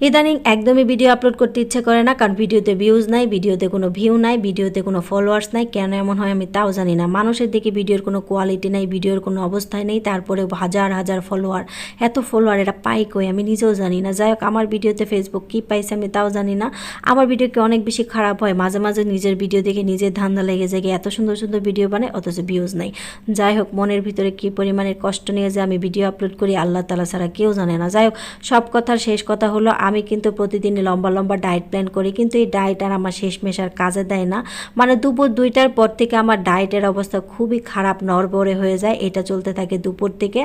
ইদানিং একদমই video upload করতে ইচ্ছে করে না, কারণ ভিডিওতে ভিউজ নাই, ভিডিওতে কোনো ভিউ নাই, ভিডিওতে কোনো ফলোয়ার্স নাই। কেন এমন হয় আমি তাও জানি না। মানুষের দিকে ভিডিওর কোনো কোয়ালিটি নাই, ভিডিওর কোনো অবস্থায় নেই তারপরে হাজার হাজার ফলোয়ার এত ফলোয়ার এটা পাই কই? আমি নিজেও জানি না। যাই হোক, আমার ভিডিওতে ফেসবুক কী পাইছে আমি তাও জানি না। আমার ভিডিওকে অনেক বেশি খারাপ হয়? মাঝে মাঝে নিজের ভিডিও দেখে নিজের ধান্দা লেগে যায়, এত সুন্দর সুন্দর ভিডিও বানায়, অথচ ভিউজ নাই। যাই হোক, মনের ভিতরে কী পরিমাণের কষ্ট নিয়ে যে আমি ভিডিও আপলোড করি, আল্লাহ তালা ছাড়া কেউ জানে না। যাই হোক, সব কথার শেষ কথা হলো আমি কিন্তু প্রতিদিন লম্বা লম্বা ডায়েট প্ল্যান করি, কিন্তু এই ডায়েট আর আমার শেষমেশ আর কাজে দেয় না। মানে দুপুর দুইটার পর থেকে আমার ডায়েটের অবস্থা খুবই খারাপ, নড়বড়ে হয়ে যায়। এটা চলতে থাকে দুপুর থেকে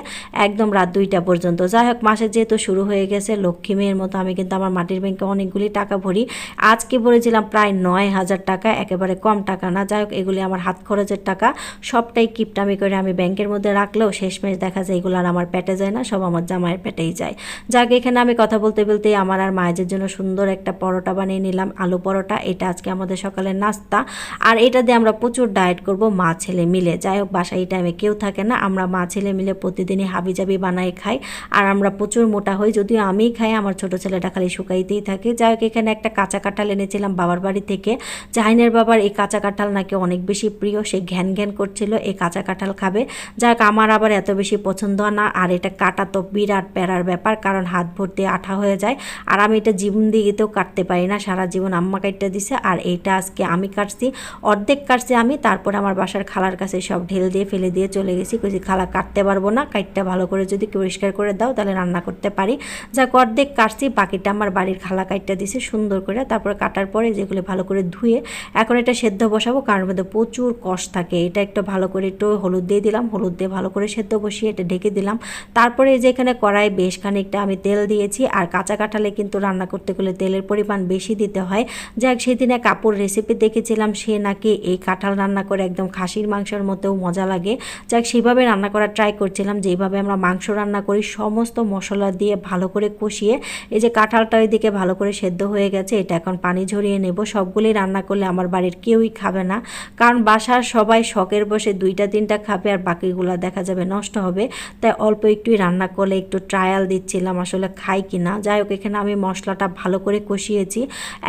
একদম রাত দুইটা পর্যন্ত। যাই হোক, মাসে যেহেতু শুরু হয়ে গেছে, লক্ষ্মী মেয়ের মতো আমি কিন্তু আমার মাটির ব্যাংকে অনেকগুলি টাকা ভরি। আজকে ভরেছিলাম প্রায় নয় হাজার টাকা, একেবারে কম টাকা না। যাই হোক, এগুলি আমার হাত খরচের টাকা। সবটাই কিপটামি করে আমি ব্যাংকের মধ্যে রাখলেও শেষমেশ দেখা যায় এগুলো আর আমার পেটে যায় না, সব আমার জামাইয়ের পেটেই যায়। যাক, এখানে আমি কথা বলতে বলতেই আমার আর মায়ের জন্য সুন্দর একটা পরোটা বানিয়ে নিলাম, আলু পরোটা। এটা আজকে আমাদের সকালের নাস্তা। আর এটা দিয়ে আমরা প্রচুর ডায়েট করব মা ছেলে মিলে। যাই হোক, বাসায় এই টাইমে কেউ থাকে না। আমরা মা ছেলে মিলে প্রতিদিনই হাবিজাবি বানাই খাই। আর আমরা প্রচুর মোটা হই, যদিও আমিই খাই, আমার ছোট ছেলেটা খালি শুকাইতেই থাকে। যাই হোক, এখানে একটা কাঁচা কাঁঠাল এনেছিলাম বাবার বাড়ি থেকে। জাহিনের বাবার এই কাঁচা কাঁঠাল নাকি অনেক বেশি প্রিয়, সে ঘ্যান ঘ্যান করছিল, এই কাঁচা কাঁঠাল খাবে। যাক আমার আবার এত বেশি পছন্দ না। আর এটা কাটা তো বিরাট প্যারার ব্যাপার, কারণ হাত ভর্তি আঠা হয়ে যায়। আর আমি এটা জীবন দিয়ে তো কাটতে পারি না। সারা জীবন আম্মা কাটতে দিছে আর এইটা আজকে আমি কাটছি। অর্ধেক কাটছি আমি, তারপরে আমার বাসার খালার কাছে সব ঢেল দিয়ে ফেলে দিয়ে চলে গেছি। কইছি, খালা, কাটতে পারব না, কাটটা ভালো করে যদি পরিষ্কার করে দাও, তাহলে রান্না করতে পারি। যাক, অর্ধেক কাটছি, বাকিটা আমার বাড়ির খালা কাটটা দিছে সুন্দর করে। তারপরে কাটার পরে যেগুলো ভালো করে ধুয়ে এখন এটা সেদ্ধ বসাবো, কারণ মধ্যে প্রচুর কষ থাকে। এটা একটু ভালো করে একটু হলুদ দিয়ে দিলাম, হলুদ দিয়ে ভালো করে সেদ্ধ বসিয়ে এটা ঢেকে দিলাম। তারপরে যে এখানে কড়াই বেশ খানিকটা আমি তেল দিয়েছি আর কাঁচা কাঁঠালে কিন্তু রান্না করতে গেলে তেলের পরিমাণ বেশি দিতে হয়। যাক, সেদিনে কাপড় রেসিপি দেখেছিলাম, সে নাকি এই কাঁঠাল রান্না করে একদম খাসির মাংসের মতেও মজা লাগে। যাক সেইভাবে রান্না করার ট্রাই করছিলাম যেভাবে আমরা মাংস রান্না করি সমস্ত মশলা দিয়ে ভালো করে কষিয়ে। এই যে কাঁঠালটা ওইদিকে ভালো করে সেদ্ধ হয়ে গেছে, এটা এখন পানি ঝরিয়ে নেব। সবগুলি রান্না করলে আমার বাড়ির কেউই খাবে না। কারণ বাসার সবাই শখের বসে দুইটা তিনটা খাবে আর বাকিগুলো দেখা যাবে নষ্ট হবে। তাই অল্প একটুই রান্না করলে একটু ট্রায়াল দিচ্ছিলাম আসলে খাই কি না যাই হোক, এখানে আমি মশলাটা ভালো করে কষিয়েছি।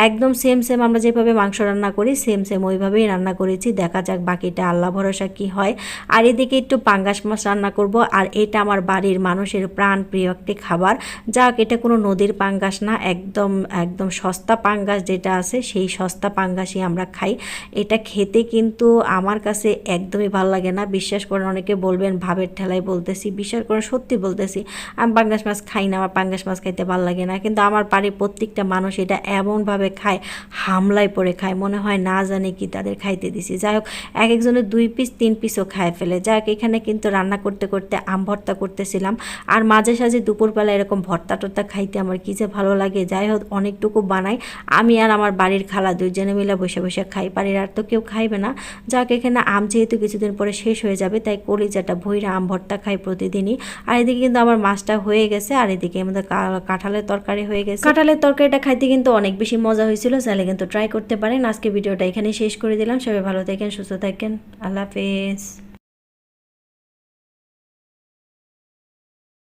একদম সেম সেম আমরা যেভাবে মাংস রান্না করি সেম সেম ওইভাবেই রান্না করেছি। দেখা যাক বাকিটা আল্লাহ ভরসা কি হয়। আর এদিকে একটু পাঙ্গাস মাছ রান্না করব। আর এটা আমার বাড়ির মানুষের প্রাণ প্রিয় একটি খাবার। যাক এটা কোনো নদীর পাঙ্গাস না, একদম একদম সস্তা পাঙ্গাস যেটা আছে, সেই সস্তা পাঙ্গাসই আমরা খাই। এটা খেতে কিন্তু আমার কাছে একদমই ভালো লাগে না। বিশ্বাস করেন, অনেকে বলবেন, ভাবের ঠেলায় বলতেছি, বিশ্বাস করেন, সত্যি বলতেছি, আমি পাঙ্গাস মাছ খাই না, আমার পাঙ্গাস মাছ খাইতে ভালো লাগে না। কিন্তু আমার বাড়ির প্রত্যেকটা মানুষ এটা এমনভাবে খায়, হামলায় পড়ে খায়, মনে হয় না জানে কি তাদের খাইতে দিছি। যাই হোক এক একজনের দুই পিস তিন পিসও খায় ফেলে। যাই হোক, এখানে কিন্তু রান্না করতে করতে আম ভর্তা করতেছিলাম। আর মাঝে সাঝে দুপুরবেলা এরকম ভর্তা টর্তা খাইতে আমার কী যে ভালো লাগে। যাই হোক, অনেকটুকু বানাই। আমি আর আমার বাড়ির খালা দুইজনে মিলে বসে বসে খাই। বাড়ির আর তো কেউ খাইবে না। যাক এখানে আম যেহেতু কিছুদিন পরে শেষ হয়ে যাবে, তাই কলিজাটা ভইরা আম ভর্তা খাই প্রতিদিনই। আর এদিকে কিন্তু আমার মাছটা হয়ে গেছে, আর এদিকে আমাদের কাঁঠালের তরকারি হয়ে গেছে। কাঁঠালের তরকারিটা খাইতে কিন্তু অনেক বেশি মজা হয়েছিল, চাইলে কিন্তু ট্রাই করতে পারেন। আজকে ভিডিওটা এখানে শেষ করে দিলাম। সবাই ভালো থাকেন, সুস্থ থাকেন। আল্লাহ হাফেজ।